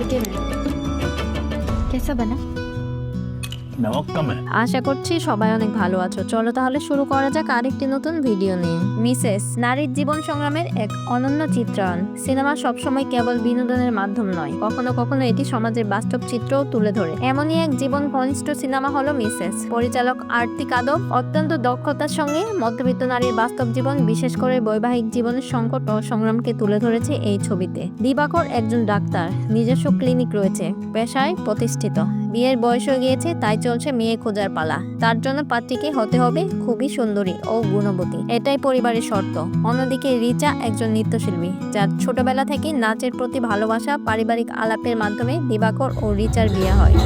लड़के में कैसा बना? আশা করছি সবাই অনেক ভালো আছো। চলো তাহলে শুরু করা যাক আরেকটি নতুন ভিডিও নিয়ে। মিসেস, নারীর জীবন সংগ্রামের এক অনন্য চিত্রায়ন। সিনেমা সবসময় কেবল বিনোদনের মাধ্যম নয়, কখনো কখনো এটি সমাজের বাস্তব চিত্রও তুলে ধরে। এমনই এক জীবন ঘনিষ্ঠ সিনেমা হলো মিসেস। পরিচালক আরতি কাদব অত্যন্ত দক্ষতার সঙ্গে মধ্যবিত্ত নারীর বাস্তব জীবন, বিশেষ করে বৈবাহিক জীবনের সংকট ও সংগ্রামকে তুলে ধরেছে এই ছবিতে। দিবাকর একজন ডাক্তার, নিজস্ব ক্লিনিক রয়েছে, পেশায় প্রতিষ্ঠিত। বিয়ের বয়স হয়ে গিয়েছে, তাই চলছে মেয়ে খোঁজার পালা। তার জন্য পাত্রীকে হতে হবে খুবই সুন্দরী ও গুণবতী। এটাই পরিবারের শর্ত। অন্যদিকে রিচা একজন নৃত্যশিল্পী, যার ছোটবেলা থেকে নাচের প্রতি ভালোবাসা, পারিবারিক আলাপের মাধ্যমে দিবাকর ও রিচার বিয়ে হয়।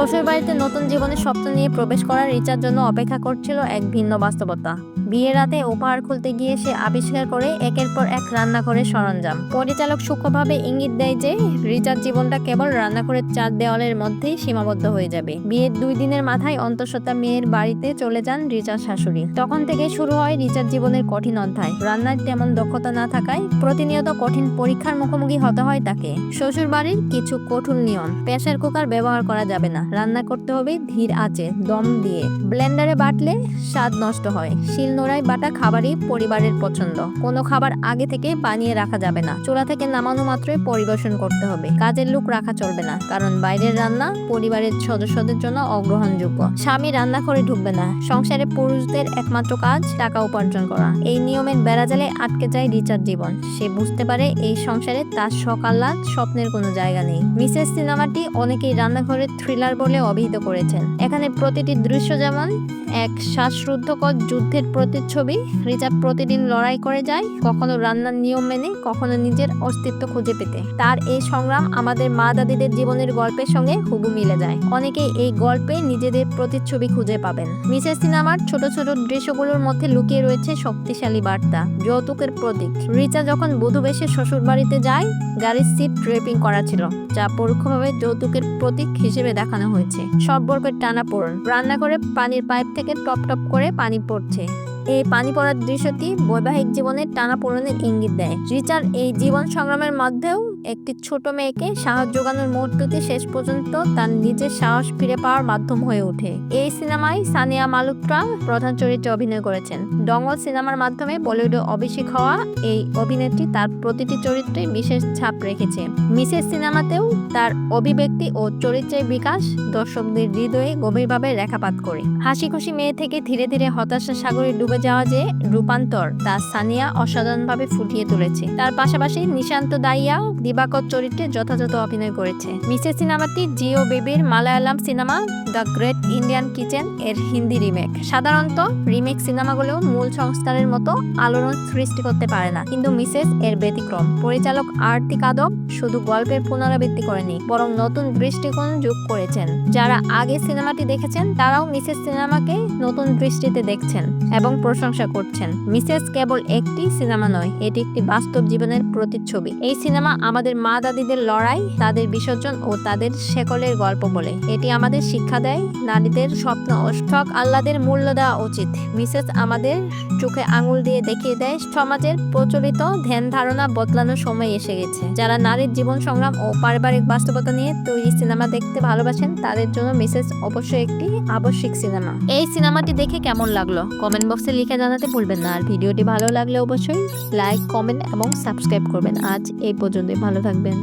শ্বশুর বাড়িতে নতুন জীবনের স্বপ্ন নিয়ে প্রবেশ করার রিচার জন্য অপেক্ষা করছিল এক ভিন্ন বাস্তবতা। বিয়ের রাতে উপহার খুলতে গিয়ে সে আবিষ্কার করে একের পর এক রান্না রান্নাঘরের সরঞ্জাম। পরিচালক সূক্ষ্মভাবে ইঙ্গিত দেয় যে, রিচার জীবনটা কেবল রান্নাঘরের চার দেওয়ালের মধ্যেই সীমাবদ্ধ হয়ে যাবে। বিয়ের দুই দিনের মাথায় অন্তঃসত্ত্বা মেয়ের বাড়িতে চলে যান রিচার শাশুড়ি। তখন থেকে শুরু হয় রিচার জীবনের কঠিন অধ্যায়। রান্নার তেমন দক্ষতা না থাকায় প্রতিনিয়ত কঠিন পরীক্ষার মুখোমুখি হতে হয় তাকে। শ্বশুর বাড়ির কিছু কঠোর নিয়ম। প্রেসার কুকার ব্যবহার করা যাবে না। রান্না করতে হবে ধীর আঁচে, দম দিয়ে। ব্লেন্ডারে বাটলে স্বাদ নষ্ট হয়। শিল নোড়ায় বাটা খাবারই পরিবারের পছন্দ। কোনো খাবার আগে থেকে বানিয়ে রাখা যাবে না। চুলা থেকে নামানো মাত্রই পরিবেশন করতে হবে। কাজের লোক রাখা চলবে না, কারণ বাইরের রান্না পরিবারের সদস্যদের জন্য অগ্রহণযোগ্য। স্বামী রান্না করে ঢুকবে না। সংসারে পুরুষদের একমাত্র কাজ টাকা উপার্জন করা। এই নিয়মের বেড়াজালে আটকে যায় রিচার জীবন। সে বুঝতে পারে এই সংসারে তার সকাল্লাদ স্বপ্নের কোনো জায়গা নেই। মিসেস সিনেমাটি অনেকেই রান্নাঘরের থ্রিলার বলে অভিহিত করেছেন। এখানে প্রতিটি দৃশ্য যেমন এক শ্বাসরুদ্ধকর যুদ্ধের প্রতিচ্ছবি রিচা প্রতিদিন লড়াই করে যায়, কখনো রান্নার নিয়ম মেনে, কখনো নিজের অস্তিত্ব খুঁজে পেতে। তার এই সংগ্রাম আমাদের মা দাদিদের জীবনের গল্পের সঙ্গে হুবু মিলে যায়। অনেকেই এই গল্পে নিজেদের প্রতিচ্ছবি খুঁজে পাবেন। মিসেস সিনেমার ছোট ছোট দৃশ্যগুলোর মধ্যে লুকিয়ে রয়েছে শক্তিশালী বার্তা, যৌতুকের প্রতীক। রিচা যখন বধূ বেশে শ্বশুর বাড়িতে যায়, গাড়ির সিট ড্রেপিং করা ছিল, যা পরোক্ষভাবে যৌতুকের প্রতীক হিসেবে দেখানো হয়েছে। সব বর্গের টানা রান্না করে পানির পাইপ থেকে টপ টপ করে পানি পড়ছে। এই পানি পড়ার দৃশ্যটি বৈবাহিক জীবনের টানা পূরণের ইঙ্গিত দেয়। রিচার এই জীবন সংগ্রামের মধ্যেও একটি ছোট মেয়েকে সাহস যোগানোর মুহূর্তটি শেষ পর্যন্ত তার নিজের সাহস ফিরে পাওয়ার মাধ্যম হয়ে ওঠে। এই সিনেমায় সানিয়া মালুকরা প্রধান চরিত্রে অভিনয় করেছেন। ডঙ্গল সিনেমার মাধ্যমে বলিউডে অভিষেক হওয়া এই অভিনেত্রী তার প্রতিটি চরিত্রে বিশেষ ছাপ রেখেছে। মিসেস সিনেমাতেও তার অভিব্যক্তি ও চরিত্রের বিকাশ দর্শকদের হৃদয়ে গভীরভাবে রেখাপাত করে। হাসি খুশি মেয়ে থেকে ধীরে ধীরে হতাশা সাগরে ডুবে যাওয়া যে রূপান্তর তা সানিয়া অসাধারণভাবে ফুটিয়ে তুলেছে। তার পাশাপাশি নিশান্ত দাইয়াও দিবাকর চরিত্রে যথাযথ অভিনয় করেছে। মিসেস সিনেমাটি জিও বেবির Malayalam cinema The Great Indian Kitchen এর হিন্দি রিমেক। সাধারণত রিমেক সিনেমাগুলো মূল সংস্কারের মতো আলোড়ন সৃষ্টি করতে পারে না, কিন্তু মিসেস এর ব্যতিক্রম। পরিচালক আরতি কাদব শুধু গল্পের পুনরাবৃত্তি করেনি, বরং নতুন দৃষ্টিকোণ যোগ করেছেন। যারা আগে সিনেমাটি দেখেছেন, তারাও মিসেস সিনেমাকে নতুন দৃষ্টিতে দেখছেন এবং প্রশংসা করছেন। মিসেস কেবল একটি সিনেমা নয়, এটি একটি বাস্তব জীবনের প্রতিচ্ছবি। এই সিনেমা আমাদের মা দাদিদের লড়াই, তাদের বিসর্জন ও তাদের শেকলের গল্প বলে। এটি আমাদের শিক্ষা দেয় নারীদের স্বপ্ন ও শখ আহ্লাদের মূল্য দেওয়া উচিত। মিসেস আমাদের চোখে আঙুল দিয়ে দেখিয়ে দেয়, সমাজের প্রচলিত ধ্যান ধারণা বদলানোর সময় এসে গেছে। যারা নারীর জীবন সংগ্রাম ও পারিবারিক বাস্তবতা নিয়ে তৈরি সিনেমা দেখতে ভালোবাসেন, তাদের জন্য মিসেস অবশ্যই একটি আবশ্যিক সিনেমা। এই সিনেমাটি দেখে কেমন লাগল? কমেন্ট বক্সে লিখে জানাতে ভুলবেন না। আর ভিডিওটি ভালো লাগলে অবশ্যই লাইক কমেন্ট এবং সাবস্ক্রাইব করবেন। আজ এই পর্যন্তই। ভালো থাকবেন।